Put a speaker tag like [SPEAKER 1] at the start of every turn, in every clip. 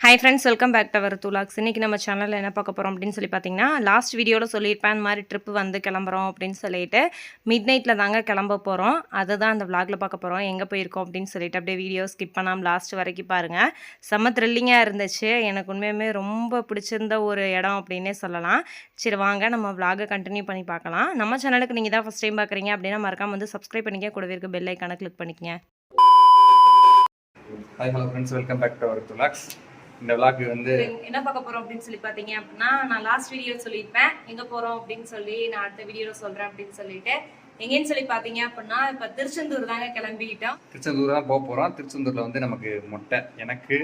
[SPEAKER 1] Hi friends welcome back to our துலாக்ஸ் இன்றைக்கி நம்ம சேனலில் என்ன பார்க்க போகிறோம் அப்படின்னு சொல்லி பார்த்தீங்கன்னா லாஸ்ட் வீடியோவில் சொல்லியிருப்பேன் இந்த மாதிரி ட்ரிப்பு வந்து கிளம்புறோம் அப்படின்னு சொல்லிட்டு மிட் நைட்டில் தாங்க கிளம்ப போகிறோம் அதை தான் அந்த விளாகில் பார்க்க போகிறோம் எங்கே போயிருக்கோம் அப்படின்னு சொல்லிட்டு அப்படியே வீடியோ ஸ்கிப் பண்ணாமல் லாஸ்ட் வரைக்கும் பாருங்கள் செம்ம த்ரில்லிங்காக இருந்துச்சு. எனக்கு உண்மையுமே ரொம்ப பிடிச்சிருந்த ஒரு இடம் அப்படின்னே சொல்லலாம். சரி வாங்க நம்ம விளாகை கண்டினியூ பண்ணி பார்க்கலாம். நம்ம சேனலுக்கு நீங்கள் தான் ஃபஸ்ட் டைம் பார்க்குறீங்க அப்படின்னா மறக்காம வந்து சப்ஸ்கிரைப் பண்ணிக்க கூடவே இருக்க பெல் ஐக்கானை கிளிக் பண்ணிக்கங்க.
[SPEAKER 2] Hi hello friends welcome back to our துலாக்ஸ் இந்த விளாக் வந்து
[SPEAKER 1] என்ன பார்க்க போறோம் அப்படின்னு சொல்லி பாத்தீங்க அப்படின்னா நான் லாஸ்ட் வீடியோ சொல்லியிருப்பேன். எங்க போறோம் அப்படின்னு சொல்லி நான் அடுத்த வீடியோல சொல்றேன் அப்படின்னு சொல்லிட்டு. எங்கேன்னு சொல்லி பாத்தீங்க அப்படின்னா இப்ப திருச்செந்தூர் தாங்க கிளம்பிக்கிட்டோம்
[SPEAKER 2] திருச்செந்தூர் தான் போக போகிறோம் திருச்செந்தூரில் வந்து நமக்கு மொட்டை எனக்கு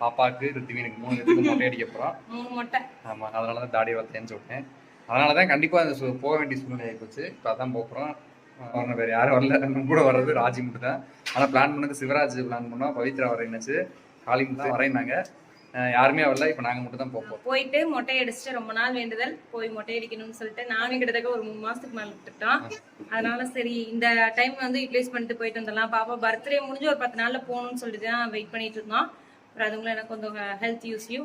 [SPEAKER 2] பாப்பாக்கு ரித்திவீனுக்கு மூணு பேருக்கு மொட்டை அடிக்க போகிறோம்
[SPEAKER 1] மூணு மொட்டை.
[SPEAKER 2] ஆமாம் அதனால தான் தாடி வளர்த்தேன்னு சொல்லிட்டேன். அதனால தான் கண்டிப்பாக அந்த போக வேண்டிய சூழ்நிலை ஆகிப்போச்சு இப்போ அதான் போக போகிறோம் வரணும். வேறு யாரும் வரல. நம்ம கூட வர்றது ராஜி மட்டும் தான் ஆனால் பிளான் பண்ணது சிவராஜ் பிளான் பண்ணோம். பவித்ரா வரேன்னுச்சு காலிங் தான் வரேன்னாங்க அஹ் யாருமே வரல. இப்போ நாங்கள் மட்டும் தான் போக
[SPEAKER 1] போயிட்டு மொட்டை அடிச்சுட்டு ரொம்ப நாள் வேண்டுதல் போய் மொட்டை அடிக்கணும்னு சொல்லிட்டு நானும் கிட்டத்தட்ட ஒரு மூணு மாசத்துக்கு மேல விட்டுட்டோம். அதனால சரி இந்த டைம் வந்து யூட்டிலைஸ் பண்ணிட்டு போயிட்டு வந்துடலாம். பாப்பா பர்த்டே முடிஞ்சு ஒரு பத்து நாள்ல போகணும்னு சொல்லிட்டு தான் வெயிட் பண்ணிட்டு இருந்தோம். அப்புறம் அதுங்களும் எனக்கு கொஞ்சம் ஹெல்த் யூஸ்யூ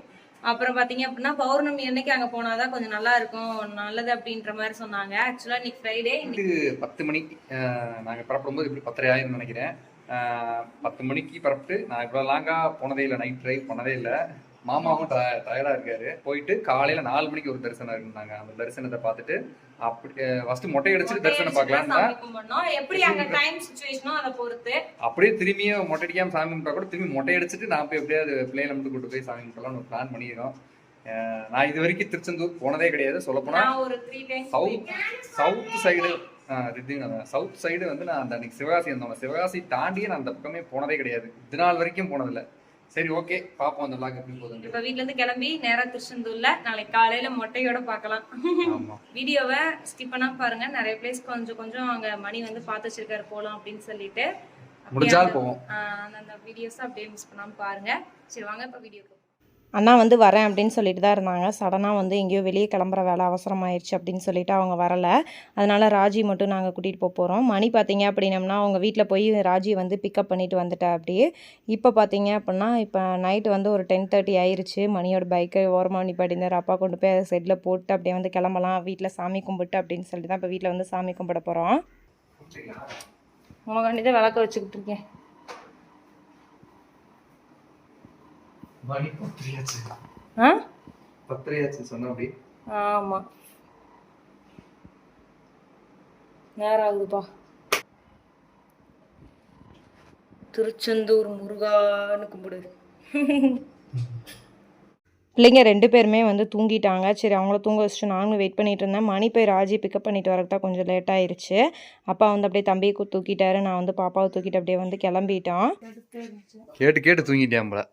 [SPEAKER 1] அப்புறம் பாத்தீங்க அப்படின்னா பௌர்ணமி அன்னைக்கு அங்க போனாதான் கொஞ்சம் நல்லா இருக்கும். நல்லது அப்படின்ற மாதிரி சொன்னாங்க. ஆக்சுவலா இன்னைக்கு ஃப்ரைடே
[SPEAKER 2] நைட்டு பத்து மணிக்கு நாங்கள் புறப்படும்போது இப்படி பத்தரை ஆயிரம் நினைக்கிறேன். பத்து மணிக்கு புறப்பட்டு நான் இவ்வளோ லாங்காக போனதே இல்லை நைட் ட்ரைவ் பண்ணதே இல்லை. மாமாவும் டயர்டாக இருக்காரு. போயிட்டு காலையில் நாலு மணிக்கு ஒரு தரிசனம் இருக்குனாங்க அந்த தரிசனத்தை பார்த்துட்டு அப்படி ஃபர்ஸ்ட் மொட்டை அடிச்சுட்டு தரிசனம் பார்க்கலாம்
[SPEAKER 1] சாமி கும்பிடணும். எப்படி அங்க டைம் சுச்சுவேஷனோ அதை பொறுத்து.
[SPEAKER 2] அப்படியே திரும்பியும் மொட்டை அடிக்காம சாமி கும்பிட்டா கூட திரும்பி மொட்டை அடிச்சுட்டு நான் போய் எப்படியாவது பிள்ளைகளை மட்டும் கூட்டு போய் சாமி கும்பிடலாம்னு பிளான் அஹ் நான் இது வரைக்கும் திருச்செந்தூர் போனதே கிடையாது.
[SPEAKER 1] Times
[SPEAKER 2] south south side south side வந்து நான் அந்த அன்னைக்கு சிவகாசி இருந்தோம் சிவகாசி தாண்டியே நான் அந்த பக்கமே போனதே கிடையாது. இது நாள் வரைக்கும் போனதில்ல. சரி ஓகே பாப்போம் அந்த vlog எப்படி போகுதுன்னு
[SPEAKER 1] இப்ப வீட்ல இருந்து கிளம்பி நேரா திருச்செந்தூர்ல நாளைக்கு காலையில மொட்டையோட பார்க்கலாம்
[SPEAKER 2] ஆமா.
[SPEAKER 1] வீடியோவை ஸ்கிப் பண்ணாம பாருங்க. நிறைய பிளேஸ் கொஞ்சம் கொஞ்சம் அங்க மணி வந்து பார்த்து வச்சிருக்காரு போலாம் அப்படின்னு சொல்லிட்டு.
[SPEAKER 2] முடிஞ்சால் போவோம்.
[SPEAKER 1] அந்த வீடியோஸ் அப்படியே மிஸ் பண்ணாம பாருங்க. சரி வாங்க இப்ப வீடியோ அண்ணா வந்து வரேன் அப்படின்னு சொல்லிட்டு தான் இருந்தாங்க. சடனாக வந்து எங்கேயோ வெளியே கிளம்புற வேலை அவசரமாயிருச்சு அப்படின்னு சொல்லிட்டு அவங்க வரலை. அதனால் ராஜி மட்டும் நாங்கள் கூட்டிகிட்டு போக போகிறோம் மணி பார்த்தீங்க அப்படின்னம்னா அவங்க வீட்டில் போய் ராஜி வந்து பிக்கப் பண்ணிட்டு வந்துட்டேன் அப்படியே. இப்போ பார்த்தீங்க அப்படின்னா இப்போ நைட்டு வந்து ஒரு டென் தேர்ட்டி ஆயிடுச்சு மணியோட பைக்கை ஓரமாக நிப்பாட்டினார் அப்பா கொண்டு போய் அதை செட்டில் போட்டு அப்படியே வந்து கிளம்பலாம். வீட்டில் சாமி கும்பிட்டு அப்படின்னு சொல்லிட்டு தான் இப்போ வீட்டில் வந்து சாமி கும்பிட போகிறோம் உனக்காண்டி தான் விளக்க வச்சுக்கிட்டு இருக்கேன்.
[SPEAKER 2] மணி பத்திரியாச்சு.
[SPEAKER 1] ஆ?
[SPEAKER 2] பத்திரியாச்சு சொன்ன அப்படி.
[SPEAKER 1] ஆமாம் நேரம் ஆகுதுப்பா. திருச்செந்தூர் முருகான்னு கும்பிடு. பிள்ளைங்க ரெண்டு பேருமே வந்து தூங்கிட்டாங்க. சரி அவங்கள தூங்க வச்சுட்டு நானும் வெயிட் பண்ணிட்டு இருந்தேன். மணி போய் ராஜி பிக்கப் பண்ணிட்டு வரக்கு தான் கொஞ்சம் லேட் ஆயிருச்சு. அப்பா வந்து அப்படியே தம்பியை தூக்கிட்டாரு. நான் வந்து பாப்பாவை தூக்கிட்டு அப்படியே வந்து கிளம்பிட்டோம்
[SPEAKER 2] கேட்டு கேட்டு தூங்கிட்டேன் போல.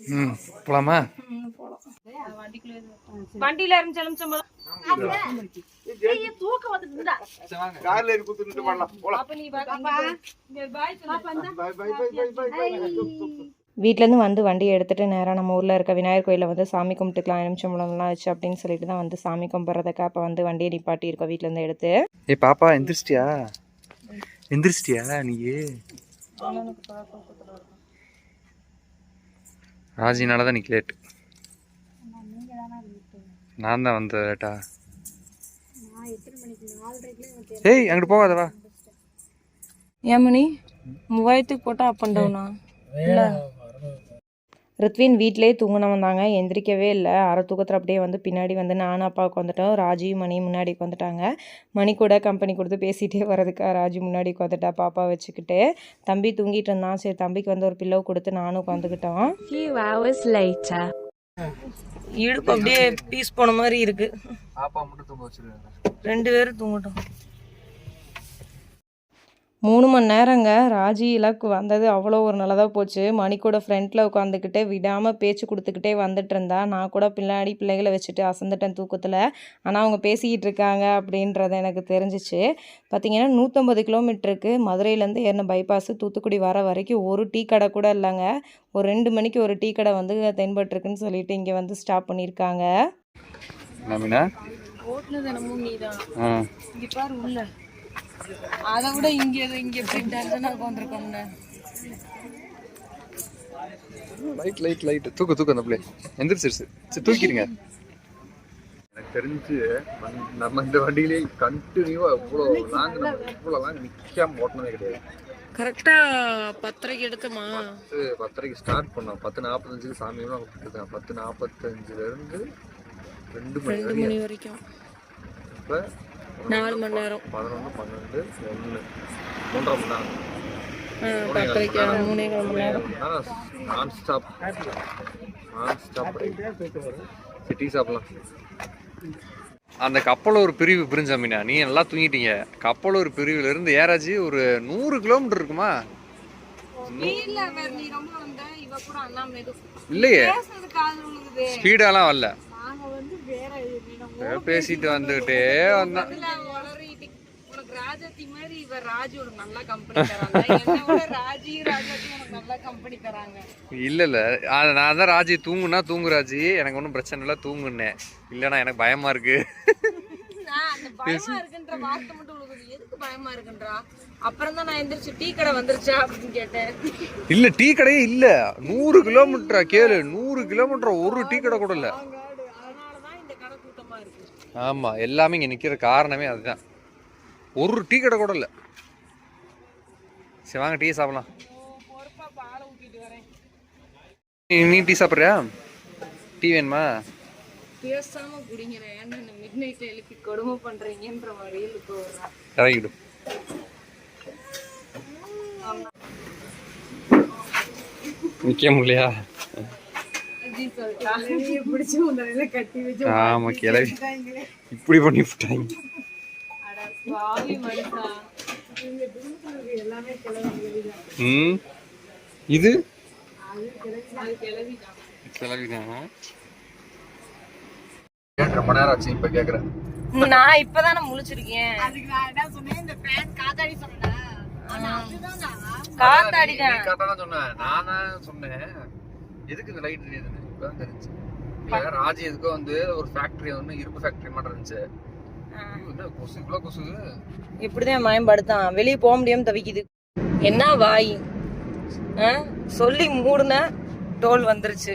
[SPEAKER 2] ம் போலாமா?
[SPEAKER 1] வண்டியில இருந்து. எலுமிச்சம்பழம்
[SPEAKER 2] கார்ல இருக்கு கூத்துட்டு பண்ணலாம் போலாம்.
[SPEAKER 1] அப்ப நீ
[SPEAKER 2] பாய்
[SPEAKER 1] வீட்டிலேருந்து வந்து வண்டியை எடுத்துகிட்டு நேராக நம்ம ஊரில் இருக்க விநாயகர் கோயிலில் வந்து சாமி கும்பிட்டுக்கலாம் எலுமிச்சம்பழம்லாம் வச்சு அப்படின்னு சொல்லிட்டு தான் வந்து சாமி கும்பிட்றதுக்கு அப்போ வந்து வண்டியை நிப்பாட்டி இருக்கோம் வீட்டிலேருந்து எடுத்து.
[SPEAKER 2] ஏ பாப்பா எந்திரிச்சிட்டியா? எந்திரிச்சிட்டியா நீ ராஜினால தான் நீ லேட் நான் தான் வந்த லேட்டா ஏய் அங்கிட்டு போகாதவா
[SPEAKER 1] ஏமணி மூவாயிரத்துக்கு போட்டால் அப் அண்ட் டவுனா இல்லை ரித்வின் வீட்டிலே தூங்கினவன் தாங்க எந்திரிக்கவே இல்லை. அரை தூக்கத்தில் அப்படியே வந்து பின்னாடி வந்து நானும் அப்பாவுக்கு வந்துட்டோம். ராஜி மணி முன்னாடி வந்துட்டாங்க மணி கூட கம்பெனி கொடுத்து பேசிகிட்டே வரதுக்கா ராஜி முன்னாடி வந்துட்டா பாப்பா வச்சுக்கிட்டு. தம்பி தூங்கிட்டு இருந்தான். சரி தம்பிக்கு வந்து ஒரு பில்லோ கொடுத்து நானும் உட்காந்துக்கிட்டோம்
[SPEAKER 3] few hours later.
[SPEAKER 1] இடுப்பு அப்படியே பீஸ் போன மாதிரி இருக்கு. ரெண்டு பேரும் தூங்கட்டும். மூணு மணி நேரங்க. ராஜி இலக்கு வந்தது அவ்வளோ ஒரு நல்லதாக போச்சு. மணி கூட ஃப்ரண்ட்டில் உட்காந்துக்கிட்டே விடாமல் பேச்சு கொடுத்துக்கிட்டே வந்துட்டு இருந்தா. நான் கூட பின்னாடி பிள்ளைகளை வச்சுட்டு அசந்துட்டேன் தூக்கத்தில். ஆனால் அவங்க பேசிக்கிட்டு இருக்காங்க அப்படின்றது எனக்கு தெரிஞ்சிச்சு. பார்த்தீங்கன்னா நூற்றம்பது கிலோமீட்டருக்கு மதுரையிலேருந்து ஏறின பைபாஸ் தூத்துக்குடி வர வரைக்கும் ஒரு டீ கடை கூட இல்லைங்க. ஒரு ரெண்டு மணிக்கு ஒரு டீ கடை வந்து தென்பட்டிருக்குன்னு சொல்லிட்டு இங்கே வந்து ஸ்டாப் பண்ணியிருக்காங்க.
[SPEAKER 3] அதை விட இங்க இங்க டென்ஷனா உட்காந்துருக்கோம்னு
[SPEAKER 2] லைட் லைட் லைட் தூக்கு தூக்கு அந்த பிள்ளை. எந்திரிச்சிருச்சு. சரி தூக்கிடுங்க. எனக்கு தெரிஞ்சு நம்ம இந்த வண்டியிலே கண்டினியூவா இவ்வளோ லாங் நம்ம இவ்வளோ லாங் நிக்காம ஓட்டினதே கிடையாது.
[SPEAKER 3] கரெக்டா பத்தரைக்கு எடுத்தமா?
[SPEAKER 2] பத்து பத்தரைக்கு ஸ்டார்ட் பண்ணோம். பத்து நாற்பத்தஞ்சுக்கு சாமியெல்லாம் கொடுத்துருக்காங்க பத்து நாற்பத்தஞ்சுல இருந்து ரெண்டு மணி
[SPEAKER 3] ரெண்டு
[SPEAKER 2] வரைக்கும்.
[SPEAKER 3] மணி வரைக்கும்.
[SPEAKER 2] இப்போ
[SPEAKER 3] நாலு மணி நேரம்.
[SPEAKER 2] பதினொன்று பன்னெண்டு ஒன்று மூன்றரை மணி நேரம்.
[SPEAKER 3] பத்தரைக்கு மூணே கால் மணி நேரம்.
[SPEAKER 2] நான் ஸ்டாப் நான் ஸ்டாப் சிட்டி சாப்பிடலாம் அந்த கப்பலூர் பிரிவு பிரிஞ்சாமினா நீ நல்லா தூங்கிட்டீங்க. கப்பலூர் பிரிவுல இருந்து ஏராச்சு ஒரு நூறு கிலோமீட்டர் இருக்குமா? இல்லையே. ஸ்பீடாலாம் வரல. பேசிட்டு வந்துகிட்டே வந்தான்
[SPEAKER 1] ராஜாத்தி மாதிரி ராஜு கம்பெனி தராங்க ராஜி ராஜாத்தி உனக்கு கம்பெனி தராங்க
[SPEAKER 2] இல்ல இல்ல அது நான் தான் ராஜி. தூங்குனா தூங்கு ராஜி. எனக்கு ஒன்றும் பிரச்சனை இல்லை தூங்குன்னேன் இல்லைனா எனக்கு பயமா இருக்கு.
[SPEAKER 1] பயமா இருக்குன்ற வார்த்தை மட்டும் எதுக்கு பயமா இருக்குன்றா அப்புறம் தான் நான் எந்திரிச்சு டீ கடை வந்துருச்சா அப்படின்னு கேட்டேன்
[SPEAKER 2] இல்ல டீ கடையே இல்ல. நூறு கிலோமீட்டரா கேளு. நூறு கிலோமீட்டர் ஒரு டீ கடை கூட இல்ல.
[SPEAKER 1] கூட்டமா இருக்கு
[SPEAKER 2] ஆமா எல்லாமே இங்க நிக்கிற காரணமே அதுதான். ஒரு டீ கடை கூட இல்ல. சரி வாங்க டீ சாப்பிடலாம். நீ- டீ சாப்பிட்றியா? டீ வேணுமா?
[SPEAKER 1] பேசாம குடிங்கிறேன் ஏன்னா மிட் நைட்ல எழுப்பி கொடுமை பண்றீங்கன்ற வழியில் இப்போ வர்றா
[SPEAKER 2] இறங்கிடும் நிக்க முடியலையா
[SPEAKER 1] அப்படின்னு சொல்லிட்டா பிடிச்சி உங்களை கட்டி வச்சு
[SPEAKER 2] ஆமா கிளவி. இப்படி பண்ணி விட்டாங்க. ம்? இது?
[SPEAKER 1] அது கிளவிதான்
[SPEAKER 2] ரொம்ப நேரம் ஆச்சு இப்ப கேக்குறேன்.
[SPEAKER 1] நான் இப்பதானே முழிச்சிருக்கேன்.
[SPEAKER 3] அதுக்கு நான் என்ன சொன்னேன்? இந்த ஃபேன் காத்தாடி சொன்னேன்
[SPEAKER 2] கரெக்டா தான் சொன்னேன் நான் தான் சொன்னேன். எதுக்கு இந்த லைட் தெரியுதுன்னு? இப்பதான் தெரிஞ்சு. ராஜி எதுக்கோ வந்து ஒரு ஃபேக்டரி வந்து இரும்பு ஃபேக்டரி மாதிரி இருந்துச்சு. என்ன கொசு
[SPEAKER 1] இப்படிதான் மயம்படுத்தான் வெளியே போக முடியாம தவிக்குது. என்ன வாய்? சொல்லி மூடுன டோல் வந்துருச்சு.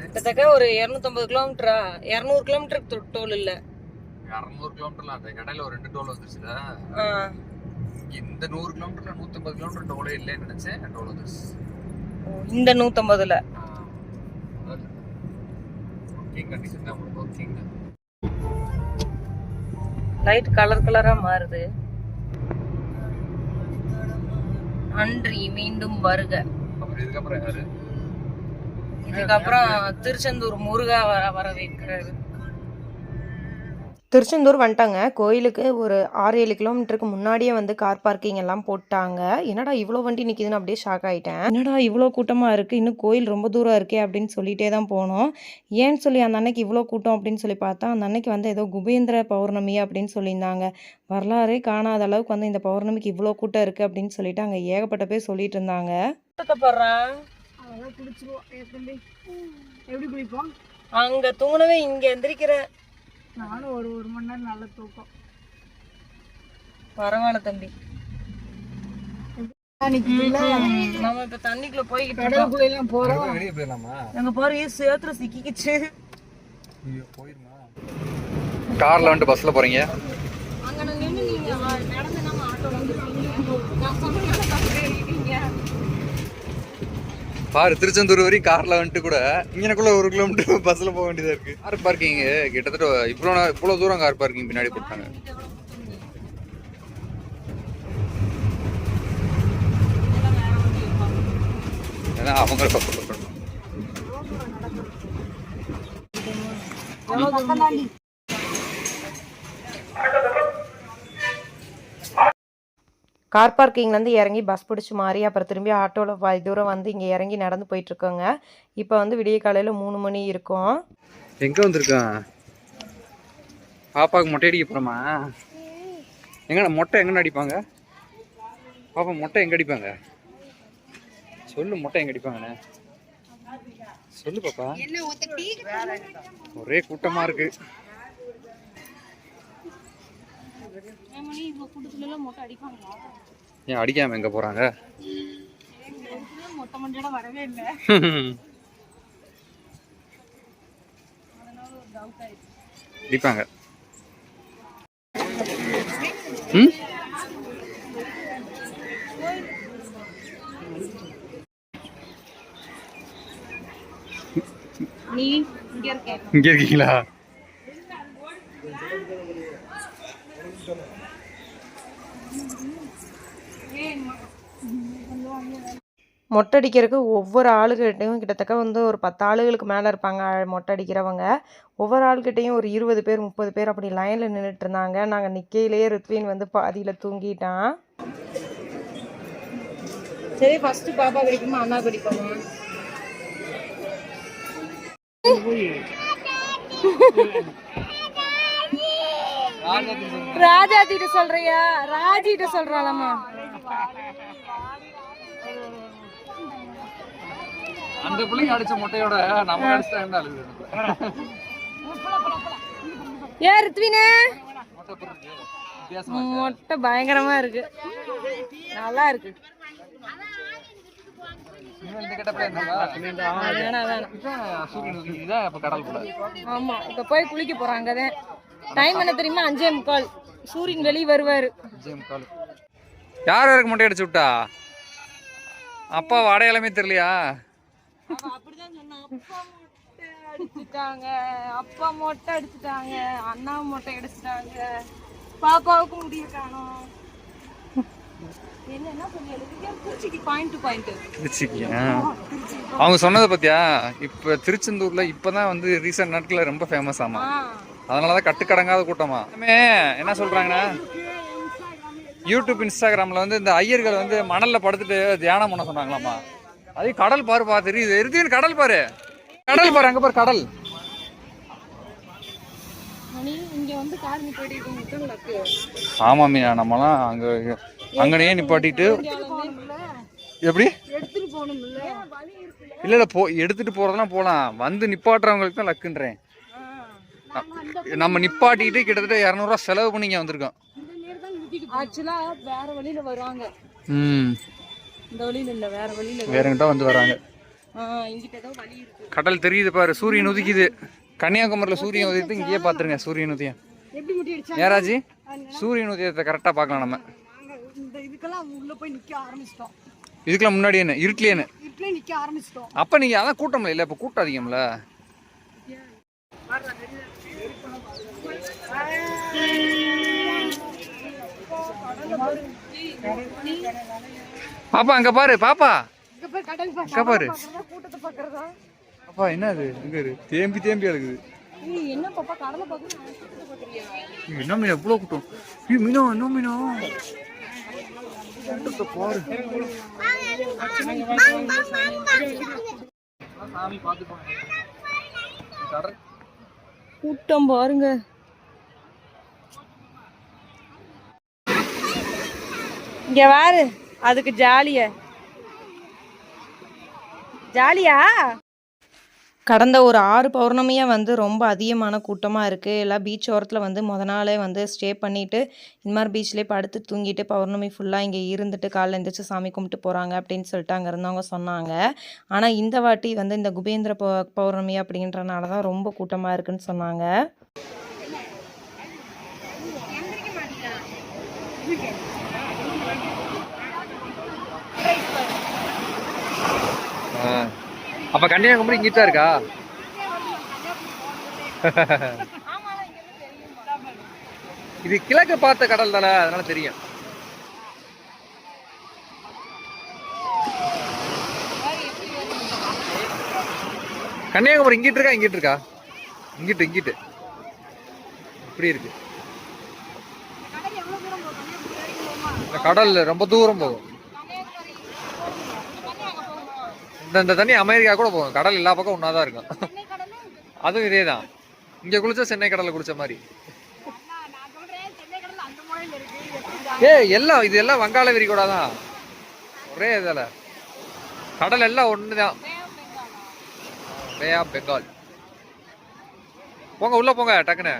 [SPEAKER 1] கிட்டத்தட்ட ஒரு இரநூத்தம்பது கிலோமீட்டரா? இரநூறு கிலோமீட்டருக்கு டோல் இல்ல.
[SPEAKER 2] அறநூறு கிலோமீட்டர்ல அந்த இடையில ஒரு ரெண்டு டோல் வந்துருச்சுல. இந்த நூறு கிலோமீட்டர்ல நூத்தம்பது கிலோமீட்டர் டோலே இல்லைன்னு நினைச்சேன். டோல் வந்துருச்சு.
[SPEAKER 1] இந்த நூத்தம்பதுல. லைட் கலர் கலரா மாறுது. நன்றி மீண்டும் வருக.
[SPEAKER 2] இதுக்கப்புறம்
[SPEAKER 1] திருச்செந்தூர் முருகா வர வர வைக்கிறாரு திருச்செந்தூர் வந்துட்டாங்க. கோயிலுக்கு ஒரு ஆறு ஏழு கிலோமீட்டருக்கு முன்னாடியே வந்து கார் பார்க்கிங் எல்லாம் போட்டாங்க. என்னடா இவ்வளோ வண்டி நிற்கிதுன்னு அப்படியே ஷாக் ஆகிட்டேன் என்னடா இவ்வளோ கூட்டமாக இருக்குது இன்னும் கோயில் ரொம்ப தூரம் இருக்கே அப்படின்னு சொல்லிட்டே தான் போனோம். ஏன்னு சொல்லி அந்த அன்னைக்கு இவ்வளோ கூட்டம் அப்படின்னு சொல்லி பார்த்தா அந்த அன்னைக்கு வந்து ஏதோ குபேந்திர பௌர்ணமி அப்படின்னு சொல்லியிருந்தாங்க. வரலாறே காணாத அளவுக்கு வந்து இந்த பௌர்ணமிக்கு இவ்வளோ கூட்டம் இருக்குது அப்படின்னு சொல்லிட்டு அங்கே ஏகப்பட்ட பேர் சொல்லிட்டு இருந்தாங்க.
[SPEAKER 3] எப்படி
[SPEAKER 1] அங்கே தூங்கினவே இங்கே எந்திரிக்கிற
[SPEAKER 3] நானும் ஒரு ஒரு மணி நேரம் நல்ல தூக்கம்.
[SPEAKER 1] பரவாயில்ல தம்பி. நம்ம இப்ப தண்ணிக்குள்ள போய்கிட்டு
[SPEAKER 3] கடலுக்குள்ள எல்லாம் போறோம்.
[SPEAKER 2] வெளியே
[SPEAKER 1] பாரு சேத்துல சிக்கிக்கிச்சு.
[SPEAKER 2] போயிருமா? கார்ல வந்துட்டு பஸ்ல போறீங்க
[SPEAKER 1] அங்க நான் நின்னு நீங்க ஆ, நடந்து நம்ம ஆட்டோ வந்துருக்கீங்க நான் சொன்னேன் தப்பு இருக்கீங்க
[SPEAKER 2] பாரு திருச்செந்தூர் வரைக்கும் கார்ல வந்துட்டு கூட இங்கனக்குள்ள ஒரு கிலோமீட்டர் பஸ்ல போக வேண்டியதா இருக்கு. கார் பார்க்கிங் கிட்டத்தட்ட இவ்வளோ நா- இவ்வளவு தூரம் கார் பார்க்கிங் பின்னாடி போட்டாங்க. ஏன்னா அவங்க
[SPEAKER 1] கார் பார்க்கிங்லேருந்து இறங்கி பஸ் பிடிச்சி மாறி அப்புறம் திரும்பி ஆட்டோவில் பாதி தூரம் வந்து இங்கே இறங்கி நடந்து போயிட்டுருக்கோங்க. இப்போ வந்து விடிய காலையில் மூணு மணி இருக்கும்.
[SPEAKER 2] எங்க வந்திருக்கான் பாப்பாவுக்கு மொட்டை அடிக்க போறோமா? எங்க மொட்டை எங்க அடிப்பாங்க? பாப்பா மொட்டை எங்க அடிப்பாங்க? சொல்லு மொட்டை எங்க அடிப்பாங்கண்ணே. சொல்லு பாப்பா. ஒரே கூட்டமா இருக்கு. ஏன் அடிக்காம எங்க போறாங்க?
[SPEAKER 3] மொத்த மண்டியோட வரவே இல்லை.
[SPEAKER 2] அடிப்பாங்க. ம்?
[SPEAKER 1] நீ இங்கே
[SPEAKER 2] இருக்கீங்களா?
[SPEAKER 1] மொட்டை அடிக்கிறதுக்கு ஒவ்வொரு ஆளுகிட்டையும் கிட்டத்தட்ட வந்து ஒரு பத்து ஆளுகளுக்கு மேலே இருப்பாங்க மொட்டை அடிக்கிறவங்க ஒவ்வொரு ஆளுகிட்டையும் ஒரு இருபது பேர் முப்பது பேர் அப்படி லைனில் நின்றுட்டு இருந்தாங்க நாங்கள் நிற்கையிலேயே ருத்வின் வந்து பாதியில் தூங்கிட்டான். சரி ஃபஸ்ட்டு பாப்பா பிடிக்குமா அண்ணா பிடிக்குமா ராஜா கிட்ட சொல்றியா? ராஜி கிட்ட சொல்றாளம்மா
[SPEAKER 2] அந்த பிள்ளைங்க அடிச்ச முட்டையோட நம்ம அடிச்சா
[SPEAKER 1] ஏ ருத்வினே?
[SPEAKER 2] முட்டை
[SPEAKER 1] பயங்கரமா இருக்கு. நல்லா இருக்கு. ஆமா இப்ப போய் குளிக்க போறாங்க டைம் என்ன தெரியுமா? அஞ்சே முக்கால். சூரியன் வெளியே வருவாரு.
[SPEAKER 2] விஜயம் கால் யார் யாருக்கு முட்டை அடிச்சு விட்டா? அப்பா அடையாளமே தெரியலையா?
[SPEAKER 1] அடிச்சுட்டாங்க. அப்பா மொட்டை அடிச்சுட்டாங்க. அண்ணா மொட்டை அடிச்சுட்டாங்க. பாப்பாவுக்கு முடிய காணோம்.
[SPEAKER 2] அவங்க சொன்னதை பத்தியா இப்ப திருச்செந்தூர்ல இப்பதான் வந்து ரீசெண்ட் நாட்கள்ல ரொம்ப ஃபேமஸ் ஆமா. அதனாலதான் கட்டுக்கடங்காத கூட்டமா? இனிமே என்ன சொல்றாங்கன்னா யூடியூப் இன்ஸ்டாகிராம்ல வந்து இந்த ஐயர்கள் வந்து மணல்ல படுத்துட்டு தியானம் பண்ண சொன்னாங்களாமா? அது கடல் பாருப்பா தெரியுது. இறுதியின் கடல் பாரு. கடல் பாரு அங்க பாரு கடல்.
[SPEAKER 1] மணி இங்க வந்து கார் நிப்பாட்டி முத்தங்களுக்கு
[SPEAKER 2] ஆமா மீனா நம்மலாம் அங்க அங்கனையே நிப்பாட்டிட்டு எப்படி? இல்ல இல்ல போ எடுத்துட்டு போறதெல்லாம் போலாம். வந்து நிப்பாட்டுறவங்களுக்கு தான் லக்குன்றேன். நம்ம நிப்பாட்டிட்டு கிட்டத்தட்ட இரநூறுவா செலவு பண்ணி இங்க வந்திருக்கோம்.
[SPEAKER 1] ஆக்சுவலா வேற வழியில வருவாங்க.
[SPEAKER 2] ம்.
[SPEAKER 1] இந்த வழியில இல்ல வேற வழியில
[SPEAKER 2] வேறங்கிட்ட வந்து வராங்க. கடல் தெரியுது பாரு சூரியன் உதிக்குது. கன்னியாகுமரியில் சூரியன் உதயத்து இங்கேயே பார்த்துருங்க சூரியன் உதயம். ஏராஜி சூரியன் உதயத்தை கரெக்டாக பார்க்கலாம் நம்ம.
[SPEAKER 3] இதுக்கெல்லாம்
[SPEAKER 2] முன்னாடி என்ன?
[SPEAKER 3] நிக்க ஆரம்பிச்சிட்டோம்.
[SPEAKER 2] அப்போ நீங்கள் அதான் கூட்டம் இல்லை இப்போ கூட்டம் அதிகம்ல? பாப்பா அங்க பாரு பாப்பா. அங்க பாரு. பாப்பா என்ன அது இங்க தேம்பி தேம்பி அழுகுது.
[SPEAKER 1] ஏய், என்ன பாப்பா கடலை
[SPEAKER 2] ஐயோ, என்ன மீனா எவ்வளோ கூட்டம்? மீனா என்ன மீனா பாரு.
[SPEAKER 1] கூட்டம் பாருங்க. இங்க வாரு. அதுக்கு ஜாலிய. ஜாலியா? கடந்த ஒரு ஆறு பௌர்ணமியாக வந்து ரொம்ப அதிகமான கூட்டமாக இருக்குது எல்லாம் பீச் ஓரத்தில் வந்து முத நாளே வந்து ஸ்டே பண்ணிவிட்டு இந்த மாதிரி பீச்லேயே படுத்து தூங்கிட்டு பௌர்ணமி ஃபுல்லாக இங்கே இருந்துட்டு காலைல எழுந்திரிச்சு சாமி கும்பிட்டு போகிறாங்க அப்படின்னு சொல்லிட்டு அங்கே இருந்தவங்க சொன்னாங்க. ஆனால் இந்த வாட்டி வந்து இந்த குபேந்திர பௌர்ணமி அப்படின்றனால தான் ரொம்ப கூட்டமாக இருக்குன்னு சொன்னாங்க.
[SPEAKER 2] அப்ப கன்னியாகுமரி இங்கிட்ட இருக்கா? இது கிழக்கு பார்த்த கடல் தானே அதனால தெரியும். கன்னியாகுமரி இங்கிட்டு இருக்கா இங்கிட்டு இருக்கா? இங்கிட்டு இங்கிட்டு. இப்படி இருக்கு. இந்த கடல் ரொம்ப தூரம் போகும். இந்த இந்த தண்ணி அமெரிக்கா கூட போகும். கடல் எல்லா பக்கம் ஒன்றா தான் இருக்கும். அதுவும் இதே தான் இங்கே குளிச்சா சென்னை கடலில் குளிச்ச மாதிரி. ஏ எல்லாம் இது எல்லாம் வங்காள விரிகூடா தான் ஒரே இதில். கடல் எல்லாம் ஒன்று தான் பே ஆஃப் பெங்கால் போங்க உள்ளே போங்க டக்குன்னு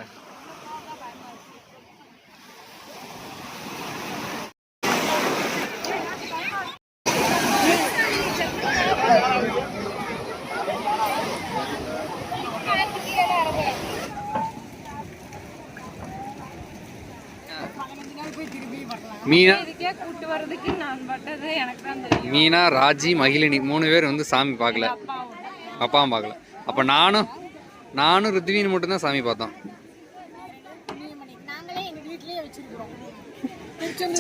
[SPEAKER 2] மீனா
[SPEAKER 1] இதுக்கே கூட்டு வர்றதுக்கு நான் பட்டது எனக்கு தான் தெரியும்.
[SPEAKER 2] மீனா ராஜி மகிழினி மூணு பேர் வந்து சாமி பார்க்கல.
[SPEAKER 1] அப்பாவும்.
[SPEAKER 2] பார்க்கல. அப்போ நானும் நானும் ருத்வின் மட்டும்தான் சாமி பார்த்தோம்.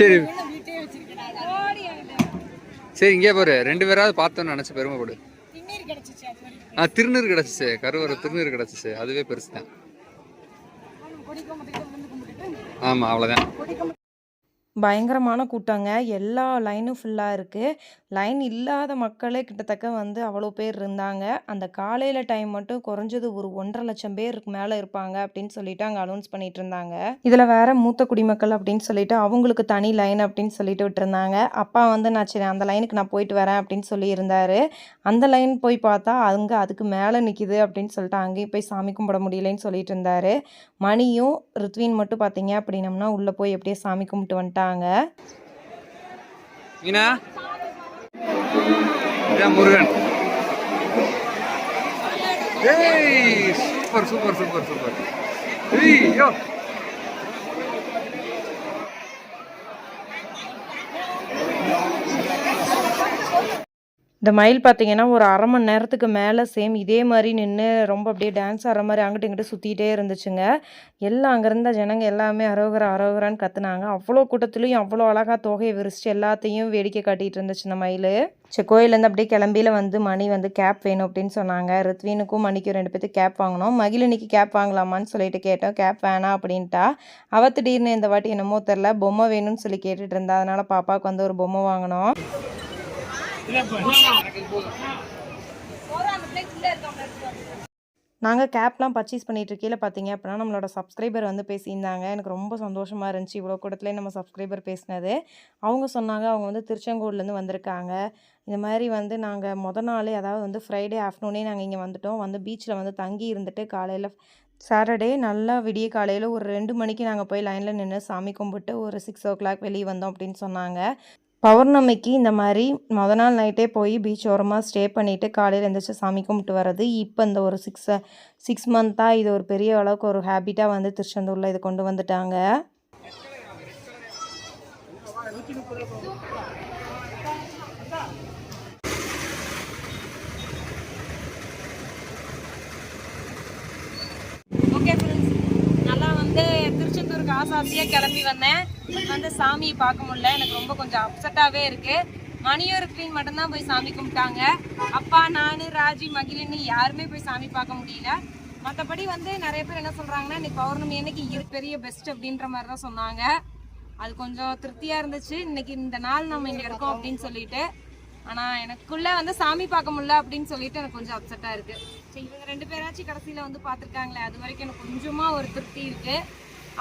[SPEAKER 2] சரி. சரி இங்கே பாரு. ரெண்டு பேராவது பார்த்தோன்னு நினச்சி பெருமைப்படு. ஆ திருநீர் கிடச்சிச்சு. கருவறை திருநீர் கிடச்சிச்சு. அதுவே பெருசு தான் ஆமாம் அவ்வளோதான்
[SPEAKER 1] பயங்கரமான கூட்டங்க. எல்லா லைனும் ஃபுல்லாக இருக்குது லைன் இல்லாத மக்களே கிட்டத்தக்க வந்து அவ்வளோ பேர் இருந்தாங்க. அந்த காலையில் டைம் மட்டும் குறைஞ்சது ஒரு ஒன்றரை லட்சம் பேருக்கு மேலே இருப்பாங்க அப்படின்னு சொல்லிட்டு அங்கே அனௌன்ஸ் பண்ணிட்டு இருந்தாங்க. இதில் வேற மூத்த குடிமக்கள் அப்படின்னு சொல்லிட்டு அவங்களுக்கு தனி லைன் அப்படின்னு சொல்லிட்டு விட்டுருந்தாங்க. அப்பா வந்து நான் சரி அந்த லைனுக்கு நான் போயிட்டு வரேன் அப்படின்னு சொல்லியிருந்தார் அந்த லைன் போய் பார்த்தா அங்கே அதுக்கு மேலே நிற்கிது அப்படின்னு சொல்லிட்டு அங்கேயும் போய் சாமி கும்பிட முடியலைன்னு சொல்லிட்டு இருந்தார். மணியும் ருத்வின் மட்டும் பார்த்தீங்க அப்படின்னம்னா உள்ளே போய் எப்படியே சாமி கும்பிட்டு வந்துட்டாங்க
[SPEAKER 2] வந்திருக்காங்க. Murugan. Super super super super. ஐயோ
[SPEAKER 1] இந்த மயில் பார்த்தீங்கன்னா ஒரு அரை மணி நேரத்துக்கு மேலே சேம் இதே மாதிரி நின்று ரொம்ப அப்படியே டான்ஸ் ஆடுற மாதிரி அங்கிட்டு இங்கிட்டு சுற்றிட்டே இருந்துச்சுங்க. எல்லாம் அங்கே இருந்த ஜனங்க எல்லாமே அரோகர அரோகரான்னு கற்றுனாங்க அவ்வளோ கூட்டத்துலேயும் அவ்வளோ அழகாக தொகையை விரிச்சிட்டு எல்லாத்தையும் வேடிக்கை காட்டிகிட்டு இருந்துச்சு இந்த மயில். சரி கோயிலேருந்து அப்படியே கிளம்பியில் வந்து மணி வந்து கேப் வேணும் அப்படின்னு சொன்னாங்க. ரித்வீனுக்கும் மணிக்கும் ரெண்டு பேர்த்து கேப் வாங்கினோம். மகிழினிக்கு கேப் வாங்கலாமான்னு சொல்லிட்டு கேட்டோம். கேப் வேணாம் அப்படின்ட்டா. அவ திடீர்னு இந்த வாட்டி என்னமோ தெரில பொம்மை வேணும்னு சொல்லி கேட்டுட்டு இருந்தா. அதனால் பாப்பாவுக்கு வந்து ஒரு பொம்மை வாங்கினோம். நாங்கள் கேப்லாம் பர்ச்சேஸ் பண்ணிட்டு இருக்கையில் பார்த்தீங்க அப்படின்னா நம்மளோட சப்ஸ்கிரைபர் வந்து பேசியிருந்தாங்க. எனக்கு ரொம்ப சந்தோஷமாக இருந்துச்சு. இவ்வளோ கூடத்துலேயே நம்ம சப்ஸ்கிரைபர் பேசினது. அவங்க சொன்னாங்க அவங்க வந்து திருச்செங்கோட்லேருந்து வந்திருக்காங்க. இந்த மாதிரி வந்து நாங்கள் மொதல் நாளே அதாவது வந்து ஃப்ரைடே ஆஃப்டர்நூனே நாங்கள் இங்கே வந்துட்டோம். வந்து பீச்சில் வந்து தங்கி இருந்துட்டு காலையில் சாட்டர்டே நல்லா விடிய காலையில் ஒரு ரெண்டு மணிக்கு நாங்கள் போய் லைனில் நின்று சாமி கும்பிட்டு ஒரு சிக்ஸ் ஓ கிளாக் வெளியே வந்தோம் அப்படின்னு சொன்னாங்க. பௌர்ணமிக்கு இந்த மாதிரி மொதல் நாள் நைட்டே போய் பீச் ஓரமாக ஸ்டே பண்ணிவிட்டு காலையில் எழுந்திரிச்சு சாமி கும்பிட்டு வர்றது. இப்போ இந்த ஒரு சிக்ஸ் சிக்ஸ் மந்த்தாக இது ஒரு பெரிய அளவுக்கு ஒரு ஹேபிட்டாக வந்து திருச்செந்தூரில் இது கொண்டு வந்துட்டாங்க ஓகே ஃப்ரெண்ட்ஸ் நல்லா வந்து திருச்செந்தூருக்கு ஆசாசியாக கிளம்பி வந்தேன். வந்து சாமியை பார்க்க முடியல. எனக்கு ரொம்ப கொஞ்சம் அப்செட்டாகவே இருக்குது மணியூர் மட்டும்தான் போய் சாமி கும்பிட்டாங்க. அப்பா நான் ராஜி மகிழின்னு யாருமே போய் சாமி பார்க்க முடியல. மற்றபடி வந்து நிறைய பேர் என்ன சொல்கிறாங்கன்னா இன்னைக்கு பௌர்ணமி அன்னைக்கு இது பெரிய பெஸ்ட் அப்படின்ற மாதிரி தான் சொன்னாங்க. அது கொஞ்சம் திருப்தியாக இருந்துச்சு. இன்னைக்கு இந்த நாள் நம்ம இங்கே இருக்கோம் அப்படின்னு சொல்லிட்டு. ஆனால் எனக்குள்ளே வந்து சாமி பார்க்க முடியல அப்படின்னு சொல்லிட்டு எனக்கு கொஞ்சம் அப்செட்டாக இருக்குது சரி இவங்க ரெண்டு பேராச்சும் கடைசியில் வந்து பார்த்துருக்காங்களே அது வரைக்கும் எனக்கு கொஞ்சமாக ஒரு திருப்தி இருக்குது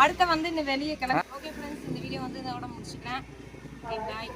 [SPEAKER 1] அடுத்த வந்து இந்த வெளியே கிளம்பி. ஓகே ஃப்ரெண்ட்ஸ் இந்த வீடியோ வந்து இதோட முடிச்சுக்கிறேன். Okay bye